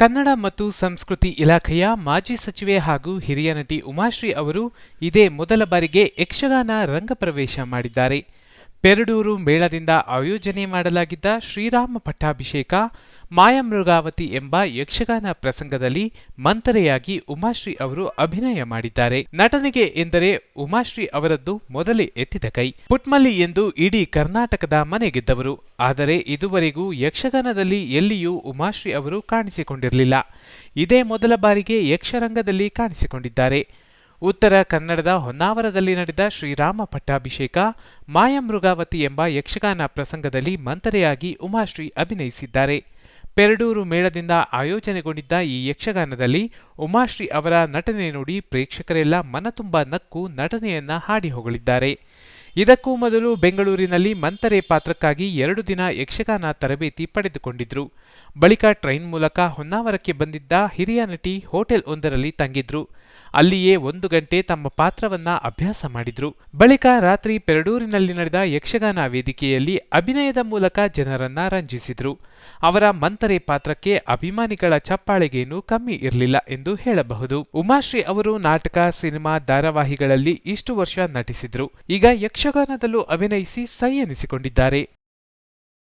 ಕನ್ನಡ ಮತ್ತು ಸಂಸ್ಕೃತಿ ಇಲಾಖೆಯ ಮಾಜಿ ಸಚಿವೆ ಹಾಗೂ ಹಿರಿಯ ನಟಿ ಉಮಾಶ್ರೀ ಅವರು ಇದೇ ಮೊದಲ ಬಾರಿಗೆ ಯಕ್ಷಗಾನ ರಂಗಪ್ರವೇಶ ಮಾಡಿದ್ದಾರೆ. ಪೆರಡೂರು ಮೇಳದಿಂದ ಆಯೋಜನೆ ಮಾಡಲಾಗಿದ್ದ ಶ್ರೀರಾಮ ಪಟ್ಟಾಭಿಷೇಕ, ಮಾಯಮೃಗಾವತಿ ಎಂಬ ಯಕ್ಷಗಾನ ಪ್ರಸಂಗದಲ್ಲಿ ಮಂತರೆಯಾಗಿ ಉಮಾಶ್ರೀ ಅವರು ಅಭಿನಯ ಮಾಡಿದ್ದಾರೆ. ನಟನೆಗೆ ಎಂದರೆ ಉಮಾಶ್ರೀ ಅವರದ್ದು ಮೊದಲೇ ಎತ್ತಿದ ಕೈ. ಪುಟ್ಮಲ್ಲಿ ಎಂದು ಇಡೀ ಕರ್ನಾಟಕದ ಮನೆ ಗೆದ್ದವರು. ಆದರೆ ಇದುವರೆಗೂ ಯಕ್ಷಗಾನದಲ್ಲಿ ಎಲ್ಲಿಯೂ ಉಮಾಶ್ರೀ ಅವರು ಕಾಣಿಸಿಕೊಂಡಿರಲಿಲ್ಲ. ಇದೇ ಮೊದಲ ಬಾರಿಗೆ ಯಕ್ಷರಂಗದಲ್ಲಿ ಕಾಣಿಸಿಕೊಂಡಿದ್ದಾರೆ. ಉತ್ತರ ಕನ್ನಡದ ಹೊನ್ನಾವರದಲ್ಲಿ ನಡೆದ ಶ್ರೀರಾಮ ಪಟ್ಟಾಭಿಷೇಕ ಮಾಯಮೃಗಾವತಿ ಎಂಬ ಯಕ್ಷಗಾನ ಪ್ರಸಂಗದಲ್ಲಿ ಮಂತರೆಯಾಗಿ ಉಮಾಶ್ರೀ ಅಭಿನಯಿಸಿದ್ದಾರೆ. ಪೆರಡೂರು ಮೇಳದಿಂದ ಆಯೋಜನೆಗೊಂಡಿದ್ದ ಈ ಯಕ್ಷಗಾನದಲ್ಲಿ ಉಮಾಶ್ರೀ ಅವರ ನಟನೆ ನೋಡಿ ಪ್ರೇಕ್ಷಕರೆಲ್ಲ ಮನತುಂಬ ನಕ್ಕು ನಟನೆಯನ್ನ ಹಾಡಿ ಹೊಗಳಿದ್ದಾರೆ. ಇದಕ್ಕೂ ಮೊದಲು ಬೆಂಗಳೂರಿನಲ್ಲಿ ಮಂತರೆ ಪಾತ್ರಕ್ಕಾಗಿ ಎರಡು ದಿನ ಯಕ್ಷಗಾನ ತರಬೇತಿ ಪಡೆದುಕೊಂಡಿದ್ರು. ಬಳಿಕ ಟ್ರೈನ್ ಮೂಲಕ ಹೊನ್ನಾವರಕ್ಕೆ ಬಂದಿದ್ದ ಹಿರಿಯ ನಟಿ ಹೋಟೆಲ್ ಒಂದರಲ್ಲಿ ತಂಗಿದ್ರು. ಅಲ್ಲಿಯೇ ಒಂದು ಗಂಟೆ ತಮ್ಮ ಪಾತ್ರವನ್ನ ಅಭ್ಯಾಸ ಮಾಡಿದ್ರು. ಬಳಿಕ ರಾತ್ರಿ ಪೆರಡೂರಿನಲ್ಲಿ ನಡೆದ ಯಕ್ಷಗಾನ ವೇದಿಕೆಯಲ್ಲಿ ಅಭಿನಯದ ಮೂಲಕ ಜನರನ್ನ ರಂಜಿಸಿದ್ರು. ಅವರ ಮಂತರೆ ಪಾತ್ರಕ್ಕೆ ಅಭಿಮಾನಿಗಳ ಚಪ್ಪಾಳೆಗೇನೂ ಕಮ್ಮಿ ಇರಲಿಲ್ಲ ಎಂದು ಹೇಳಬಹುದು. ಉಮಾಶ್ರೀ ಅವರು ನಾಟಕ, ಸಿನಿಮಾ, ಧಾರಾವಾಹಿಗಳಲ್ಲಿ ಇಷ್ಟು ವರ್ಷ ನಟಿಸಿದ್ರು. ಈಗ ಯಕ್ಷಗಾನದಲ್ಲೂ ಅಭಿನಯಿಸಿ ಸೈ ಎನಿಸಿಕೊಂಡಿದ್ದಾರೆ.